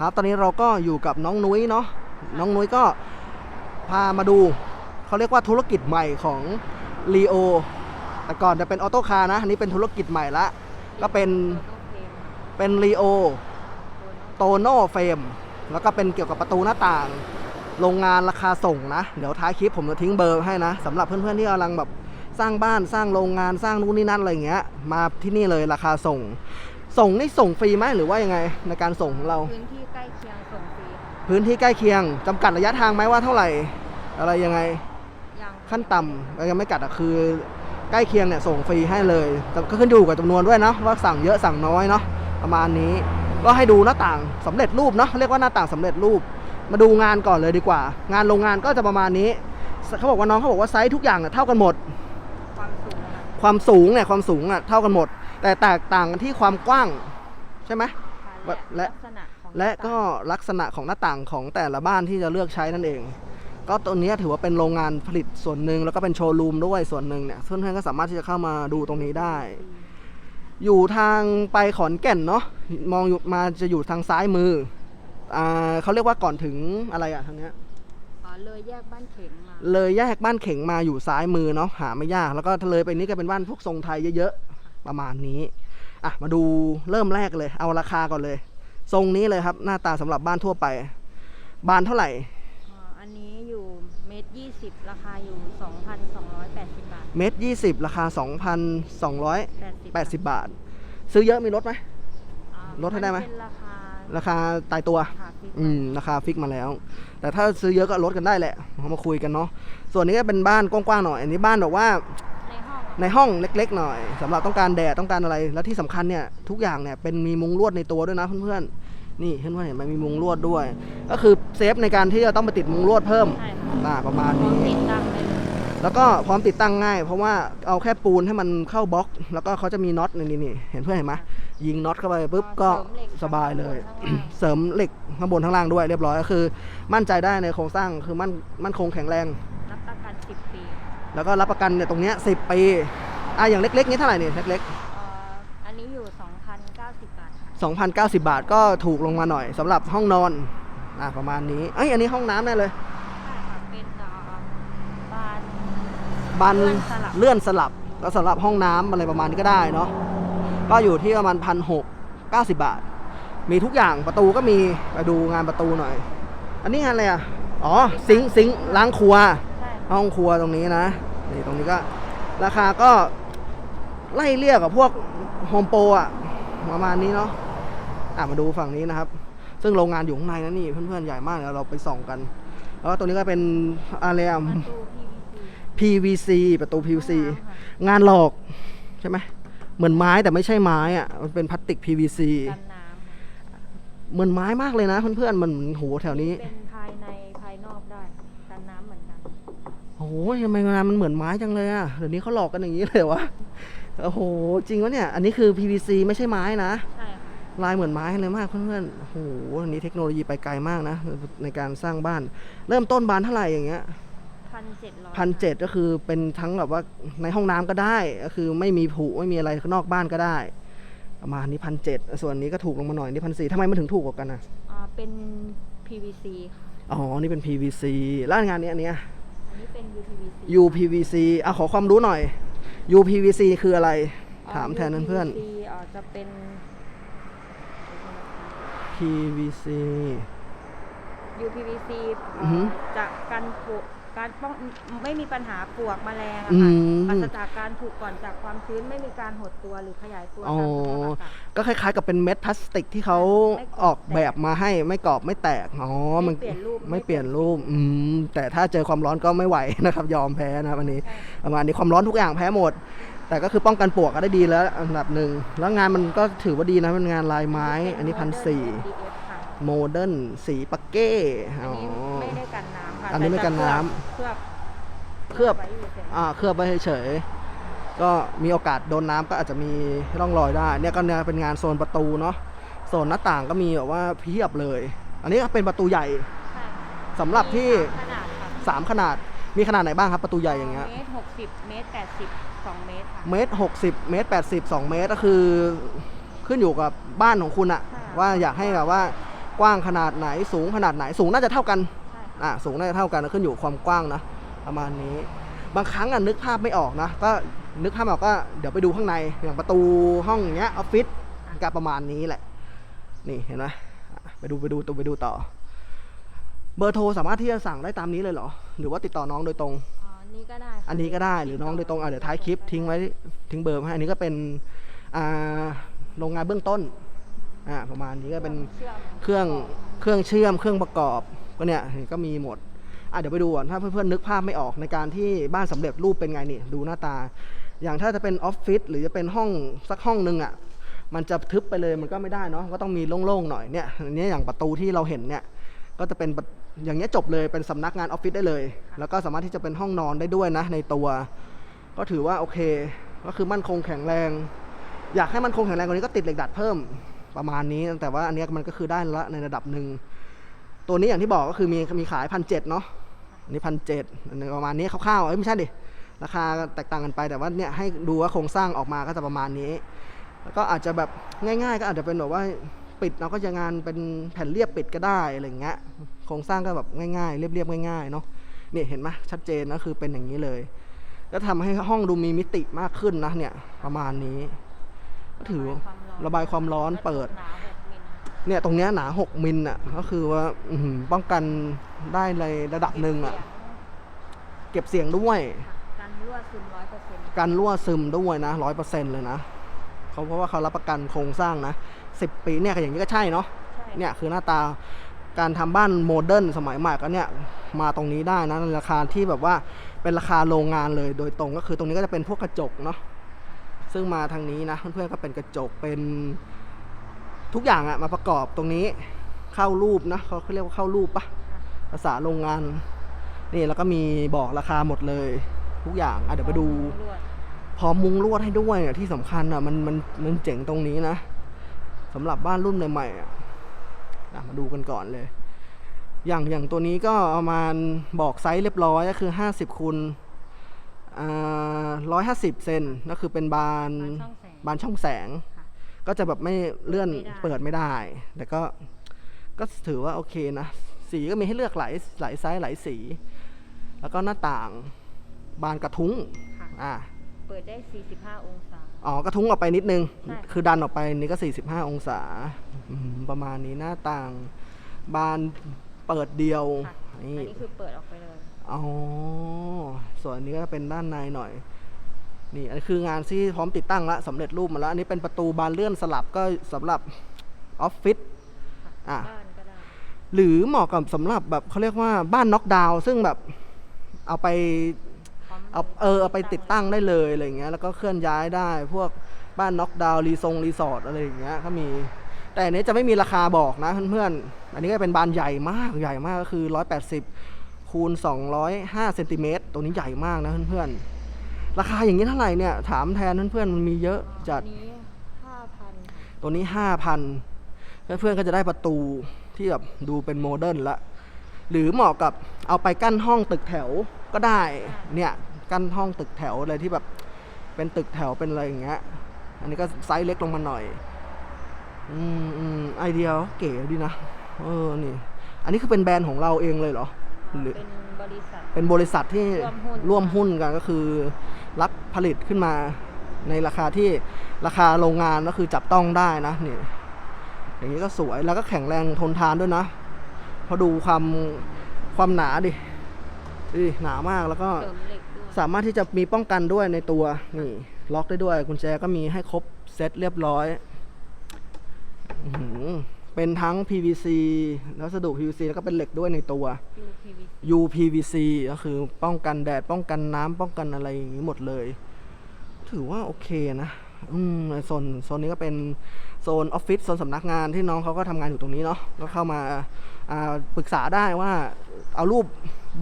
ครับ ตอนนี้เราก็อยู่กับน้องนุ้ยเนาะน้องนุ้ยก็พามาดูเขาเรียกว่าธุรกิจใหม่ของลีโอแต่ก่อนจะเป็นออโต้คาร์นะอันนี้เป็นธุรกิจใหม่ละ ก็เป็นเป็นลีโอโตโน่เฟรมแล้วก็เป็นเกี่ยวกับประตูหน้าต่าง โรงงานราคาส่งนะ เดี๋ยวท้ายคลิปผมจะทิ้งเบอร์ให้นะสำหรับเพื่อนๆที่กำลังแบบสร้างบ้านสร้างโรงงานสร้างนู่นนี่นั่นอะไรเงี้ยมาที่นี่เลยราคาส่ง ส่งนี่ส่งฟรีไหมหรือว่ายังไงในการส่งของเรา พื้นที่ใกล้เคียงส่งฟรีค่ะพื้นที่ใกล้เคียงจำกัดระยะทางไหมว่าเท่าไหร่ อะไรยังไง ยังขั้นต่ำยังไม่กัดอะคือใกล้เคียงเนี่ยส่งฟรีให้เลยแต่ก็ขึ้นอยู่กับจำนวนด้วยเนาะว่าสั่งเยอะสั่งน้อยเนาะประมาณนี้ ก็ให้ดูหน้าต่างสำเร็จรูปเนาะเรียกว่าหน้าต่างสำเร็จรูป มาดูงานก่อนเลยดีกว่า งานโรงงานก็จะประมาณนี้ เขาบอกว่าน้องเขาบอกว่าไซส์ทุกอย่างเนี่ยเท่ากันหมด ความสูงค่ะความสูงเนี่ยความสูงอะเท่ากันหมด แต่แตกต่างกันที่ความกว้างใช่ไหมและ ลักษณะของและก็ลักษณะของหน้าต่างของแต่ละบ้านที่จะเลือกใช้นั่นเอง ก็ตัวเนี้ยถือว่าเป็นโรงงานผลิตส่วนหนึ่งแล้วก็เป็นโชว์รูมด้วยส่วนหนึ่งเนี่ยเพื่อนๆก็สามารถที่จะเข้ามาดูตรงนี้ได้ อยู่ทางไปขอนแก่นเนาะมองอยู่มาจะอยู่ทางซ้ายมืออ่าเขาเรียกว่าก่อนถึงอะไรอะทางเนี้ย อ๋อเลยแยกบ้านเข็งมาเลยแยกบ้านเข่งมาอยู่ซ้ายมือเนาะหาไม่ยาก แล้วก็เลยไปนี้ก็เป็นบ้านพวกทรงไทยเยอะๆ ประมาณนี้อะมาดูเริ่มแรกเลย เอาราคาก่อนเลย ทรงนี้เลยครับหน้าตาสำหรับบ้านทั่วไป บานเท่าไหร่อ๋ออันนี้อยู่เมตรยี่สิบราคาอยู่สองพันสองร้อยแปดสิบบาทเมตรยี่สิบราคา 2,280แปดสิบบาท ซื้อเยอะมีลดไหม อ่าลดให้ได้ไหม นเป็นราคาราคาตายตัวค่ะฟิกอืมราคาฟิกมาแล้ว แต่ถ้าซื้อเยอะก็ลดกันได้แหละเรามาคุยกันเนาะส่วนนี้ก็เป็นบ้านกว้างๆหน่อย อันนี้บ้านแบบว่า ในห้องอะในห้องเล็ก ๆ หน่อยสำหรับต้องการแดดต้องการอะไร แล้วที่สำคัญเนี่ยทุกอย่างเนี่ยเป็นมีมุงลวดในตัวด้วยนะเพื่อนๆนี่เพื่อนๆเห็นไหมมีมุงลวดด้วย ก็คือเซฟในการที่จะต้องไปติดมุงลวดเพิ่มใช่ค่ะอ่าประมาณพร้อมนี้ติดตั้งได้เลยแล้วก็พร้อมติดตั้งง่าย เพราะว่าเอาแค่ปูนให้มันเข้าบล็อก แล้วก็เขาจะมีน็อตนี่นี่เห็นเพื่อนเห็นไหมยิงน็อตเข้าไปปุ๊บก็สบายเลย เสริมเหล็กข้างบนข้างล่างด้วยเรียบร้อยก็คือ มั่นใจได้ในโครงสร้างคือมั่นมั่นคงแข็งแรง รับประกันสิบปี แล้วก็รับประกันเนี่ยตรงเนี้ยสิปีอะอย่างเล็กๆนี้เท่าไหร่เนี่ยเล็กๆ เอ่ออันนี้อยู่สองพันเก้าสิบบาทค่ะ2,090 บาทก็ถูกลงมาหน่อยสำหรับห้องนอนอะประมาณนี้เอ้ยอันนี้ห้องน้ำแน่เลยใช่ค่ะเป็นเอ่อบาน บานเลื่อนสลับ เลื่อนสลับก็สำหรับห้องน้ำอะไรประมาณนี้ก็ได้เนาะก็อยู่ที่ประมาณพันหกเก้าสิบบาท มีทุกอย่างประตูก็มีไปดูงานประตูหน่อย อันนี้งานอะไรอะอ๋อซิงค์ซิงค์ล้างครัว ใช่ห้องครัวตรงนี้นะ นี่ตรงนี้ก็ราคาก็ไล่เรียกกับพวกโฮมโปรอะประมาณนี้เนาะอะมาดูฝั่งนี้นะครับ ซึ่งโรงงานอยู่ข้างในนะนี่เพื่อนๆใหญ่มากเดี๋ยวเราไปส่องกัน แล้วก็ตัวนี้ก็เป็นอะไรอะประตู PVC PVC ประตู PVC ห้องน้ำค่ะงานหลอกใช่ไหมเหมือนไม้แต่ไม่ใช่ไม้อะมันเป็นพลาสติก PVC กันน้ำค่ะเหมือนไม้มากเลยนะเพื่อนๆมันเหมือนโหแถวนี้ เป็นภายใน โอ้โหทำไมงานมันเหมือนไม้จังเลยอะเดี๋ยวนี้เขาหลอกกันอย่างนี้เลยวะโอ้โห จริงวะเนี่ย อันนี้คือ PVC ไม่ใช่ไม้นะ ใช่ค่ะลายเหมือนไม้เลยมากเพื่อนๆ โอ้โห อันนี้เทคโนโลยีไปไกลมากนะ ในการสร้างบ้าน เริ่มต้นบานเท่าไหร่อย่างเงี้ยพันเจ็ดร้อยพันเจ็ดก็คือเป็นทั้งแบบว่าในห้องน้ำก็ได้ ก็คือไม่มีผุไม่มีอะไรข้างนอกบ้านก็ได้ ประมาณนี้พันเจ็ดส่วนนี้ก็ถูกลงมาหน่อยนี่พันสี่ทำไมมันถึงถูกกว่ากันอะอ่าเป็น PVC ค่ะ อ๋อ นี่เป็น PVC แล้วงานนี้อันเนี้ยอั นนี้เป็น UPVC UPVC อะขอความรู้หน่อย UPVC คืออะไร ถามแทนเพื่อนๆ UPVC อ่าจะเป็นๆ PVC UPVC อือหือ จะกันปลว กการป้องไม่มีปัญหาปลวกแมลงอะอืค่ะม ปราศจากการถูกก่อนจากความชื้นไม่มีการหดตัวหรือขยายตัวอ๋อ ตามสภาพอากาศ ก็คล้ายๆกับเป็นเม็ดพลาสติกที่เขาไม่กรอบออกแบบมาให้ไม่กรอบไม่แตก อ๋อไม่มันเปลี่ยนรูป ไม่เปลี่ยนรูป อืม แต่ถ้าเจอความร้อนก็ไม่ไหวนะครับ ยอมแพ้นะครับอันนี้ ประมาณนี้ความร้อนทุกอย่างแพ้หมด แต่ก็คือป้องกันปลวกก็ได้ดีแล้วอันดับหนึ่ง แล้วงานมันก็ถือว่าดีนะเป็นงานลายไม้ อันนี้พันสี่ MDF ค่ะ โมเดิร์นสีปักเก้อันอ๋อนี้ไม่ได้กันน้ำค่ะอันนี้ไม่กันน้เคลือบเคลือบ ไว้ยู่เฉยอ่าเคลือบไว้เฉยๆก็มีโอกาสโดนน้ำก็อาจจะมีร่องรอยได้ เนี่ยก็เนี่ยเป็นงานโซนประตูเนาะโซนหน้าต่างก็มีแบบว่าเพียบเลย อันนี้ก็เป็นประตูใหญ่ใช่ค่ะสำหรับที่ มีสามขนาดค่ะสามขนาดมีขนาดไหนบ้างครับประตูใหญ่อย่างเงี้ยเมตรหกสิบเมตรแปดสิบสองเมตรค่ะ เมตรหกสิบเมตรแปดสิบสองเมตรก็คือ ขึ้นอยู่กับบ้านของคุณอะค่ะ ว่าอยากให้แบบว่า กว้างขนาดไหนสูงขนาดไหนสูงน่าจะเท่ากันใช่ค่ะอะสูงน่าจะเท่ากันนะขึ้นอยู่ความกว้างนะประมาณนี้ บางครั้งอะนึกภาพไม่ออกนะ ก็นึกภาพไม่ออกก็เดี๋ยวไปดูข้างในอย่างประตูห้องอย่างเงี้ยออฟฟิศก็ประมาณนี้แหละ นี่เห็นไหมอะไปดูไปดูตัวไปดูต่อ เบอร์โทรสามารถที่จะสั่งได้ตามนี้เลยเหรอ หรือว่าติดต่อน้องโดยตรงอ๋อนี่ก็ได้ค่ะอันนี้ก็ได้หรือน้องโดยตรงอะเดี๋ยวท้ายคลิปทิ้งไว้ทิ้งเบอร์มาให้อันนี้ก็เป็นอ่าโรงงานเบื้องต้น อ่าประมาณนี้ก็เป็นเชื่อมเครื่องเครื่องเชื่อมเครื่องประกอบก็เนี่ยก็มีหมดอะเดี๋ยวไปดูก่อนถ้าเพื่อนๆนึกภาพไม่ออกในการที่บ้านสำเร็จรูปเป็นไงนี่ดูหน้าตา อย่างถ้าจะเป็นออฟฟิศหรือจะเป็นห้องสักห้องหนึ่งอะมันจะทึบไปเลยมันก็ไม่ได้เนาะก็ต้องมีโล่งๆหน่อยเนี่ยอันนี้อย่างประตูที่เราเห็นเนี่ยก็จะเป็นประอย่างเงี้ยจบเลยเป็นสำนักงานออฟฟิศได้เลย แล้วก็สามารถที่จะเป็นห้องนอนได้ด้วยนะในตัว ก็ถือว่าโอเค ก็คือมั่นคงแข็งแรง อยากให้มันคงแข็งแรงกว่านี้ก็ติดเหล็กดัดเพิ่ม ประมาณนี้ แต่ว่าอันนี้มันก็คือได้ละในระดับหนึ่ง ตัวนี้อย่างที่บอกก็คือมีมีขายพันเจ็ดเนาะอันนี้พันเจ็ดประมาณนี้คร่าวๆเอ้ยไม่ใช่ดิ ราคาแตกต่างกันไปแต่ว่าเนี่ยให้ดูว่าโครงสร้างออกมาก็จะประมาณนี้ แล้วก็อาจจะแบบง่าย ๆ ก็อาจจะเป็นแบบว่าปิดเราก็จะงานเป็นแผ่นเรียบปิดก็ได้อะไรเงี้ย โครงสร้างก็แบบง่ายๆ เรียบๆง่ายๆเนาะนี่เห็นไหมชัดเจนนะคือเป็นอย่างนี้เลย ก็ทำให้ห้องดูมีมิติมากขึ้นนะเนี่ยประมาณนี้ ก็ถือ ระบายความร้อนเปิดหนาหกมิลเนี่ยตรงเนี้ยหนา 6 มิลอะ ก็คือว่าอื้อหือป้องกันได้ในระดับหนึ่งอะ เก็บเสียงด้วยกันรั่วซึมร้อยเปอร์เซ็นต์การรั่วซึมด้วยนะร้อยเปอร์เซ็นต์เลยนะเขาเพราะว่าเขารับประกันโครงสร้างนะสิบปีเนี่ยก็อย่างนี้ก็ใช่เนาะใช่เนี่ยคือหน้าตาการทำบ้านโมเดิร์นสมัยใหม่ก็เนี่ยมาตรงนี้ได้นะในราคาที่แบบว่าเป็นราคาโรงงานเลยโดยตรงก็คือตรงนี้ก็จะเป็นพวกกระจกเนาะ ซึ่งมาทางนี้นะเพื่อนๆก็เป็นกระจกเป็นทุกอย่างอะมาประกอบตรงนี้เข้ารูปนะเขาเรียกว่าเข้ารูปปะภาษาโรงงานนี่แล้วก็มีบอกราคาหมดเลย ทุกอย่างอะเดี๋ยวไปดูพร้อมมุงลวดให้ด้วยเนี่ยที่สำคัญอะมันมันมันเจ๋งตรงนี้นะสำหรับบ้านรุ่นใหม่ๆอะอะมาดูกันก่อนเลย อย่างอย่างตัวนี้ก็ประมาณบอกไซส์เรียบร้อยก็คือ 50คูณ ร้อยห้าสิบเซนก็คือเป็นบานบานช่องแสงบานช่องแสง ค่ะก็จะแบบไม่เลื่อนเปิดไม่ได้ เปิดไม่ได้ แต่ก็ก็ถือว่าโอเคนะ สีก็มีให้เลือกหลายหลายไซส์หลายสี แล้วก็หน้าต่างบานกระทุ้งค่ะอ่าเปิดได้ 45 องศา อ๋อกระทุ้งออกไปนิดนึง ใช่ คือดันออกไปนี่ก็ 45 องศาอืมประมาณนี้หน้าต่าง บานเปิดเดียวค่ะอันนี่ นี้คือเปิดออกไปเลย อ๋อ ส่วนอันนี้ก็เป็นด้านในหน่อย นี่อันนี้คืองานที่พร้อมติดตั้งแล้วสำเร็จรูปมาแล้ว อันนี้เป็นประตูบานเลื่อนสลับก็สำหรับออฟฟิศ อะ บ้านก็ได้หรือเหมาะกับสำหรับแบบเขาเรียกว่าบ้านน็อกดาวน์ซึ่งแบบเอาไป พร้มเอาเออเอาไปติดตั้งได้เลยอะไรอย่างเงี้ยแล้วก็เคลื่อนย้ายได้ พวกบ้านน็อกดาวน์รีทรงรีสอร์ทอะไรอย่างเงี้ยก็มี แต่อันนี้จะไม่มีราคาบอกนะเพื่อนๆอันนี้ก็เป็นบานใหญ่มากใหญ่มากก็คือ 180 คูณ 205เซนติเมตรตัวนี้ใหญ่มากนะเพื่อนๆ ราคาอย่างนี้เท่าไหร่เนี่ย ถามแทนเพื่อนๆ มันมีเยอะจัดอันนี้5,000ตัวนี้ 5,000 เพื่อนๆ ก็จะได้ประตูที่แบบดูเป็นโมเดิร์นละ หรือเหมาะกับเอาไปกั้นห้องตึกแถวก็ได้ เนี่ย กั้นห้องตึกแถวอะไรที่แบบเป็นตึกแถวเป็นอะไรอย่างเงี้ย อันนี้ก็ไซส์เล็กลงมาหน่อย อืมอืมไอเดียเก๋ดีนะ เออ นี่ อันนี้คือเป็นแบรนด์ของเราเองเลยเหรอ หรือเป็นบริษัท เป็นบริษัทที่ร่วมหุ้นร่วมหุ้นกันก็คือ รับผลิตขึ้นมาในราคาที่ราคาโรงงานก็คือจับต้องได้นะนี่อย่างนี้ก็สวยแล้วก็แข็งแรงทนทานด้วยนะพอดูความความหนาดิดิหนามากแล้วก็เสริมเหล็กด้วยสามารถที่จะมีป้องกันด้วยในตัวนี่ล็อกได้ด้วยกุญแจก็มีให้ครบเซตเรียบร้อย อื้อหือ เป็นทั้ง PVC วัสดุ PVC แล้วก็เป็นเหล็กด้วยในตัวยู PVC UPVC ก็คือป้องกันแดดป้องกันน้ำป้องกันอะไรอย่างนี้หมดเลย ถือว่าโอเคนะอืมในโซนโซนนี้ก็เป็นโซนออฟฟิศโซนสำนักงานที่น้องเขาก็ทำงานอยู่ตรงนี้เนาะก็เข้ามาอ่าปรึกษาได้ว่าเอารูป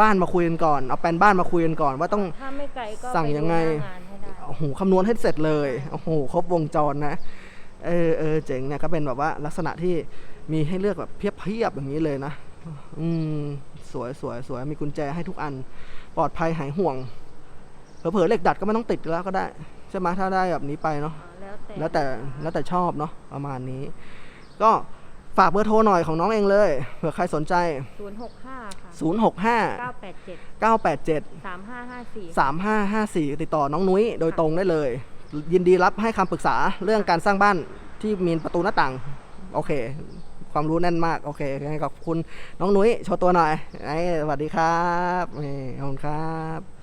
บ้านมาคุยกันก่อน เอาแปลนบ้านมาคุยกันก่อน ว่าต้องถ้าไม่ไกลก็สั่งไปดูยังไงหน้างานให้ได้ โอ้โหคำนวณให้เสร็จเลยโอ้โหครบวงจรนะ เออเออเจ๋งเนี่ยก็เป็นแบบว่าลักษณะที่มีให้เลือกแบบเพียบเพียบๆอย่างนี้เลยนะ อืมสวยสวยสวยมีกุญแจให้ทุกอัน ปลอดภัยหายห่วงเผลอๆเหล็กดัดก็ไม่ต้องติดแล้วก็ได้ใช่ไหมถ้าได้แบบนี้ไปเนาะอ๋อแล้วแต่แล้วแต่แล้วแต่ชอบเนาะประมาณนี้ ก็ฝากเบอร์โทรหน่อยของน้องเองเลยเผื่อใครสนใจศูนย์หกห้าค่ะ 065เก้าแปดเจ็ด987สามห้าห้าสี่3554 ติดต่อน้องนุ้ยโดยตรงได้เลย ยินดีรับให้คำปรึกษาเรื่องการสร้างบ้านที่มีประตูหน้าต่าง โอเค ความรู้แน่นมาก โอเคงั้นขอบคุณน้องนุ้ยโชว์ตัวหน่อยไอ้สวัสดีครับนี่ขอบคุณครับ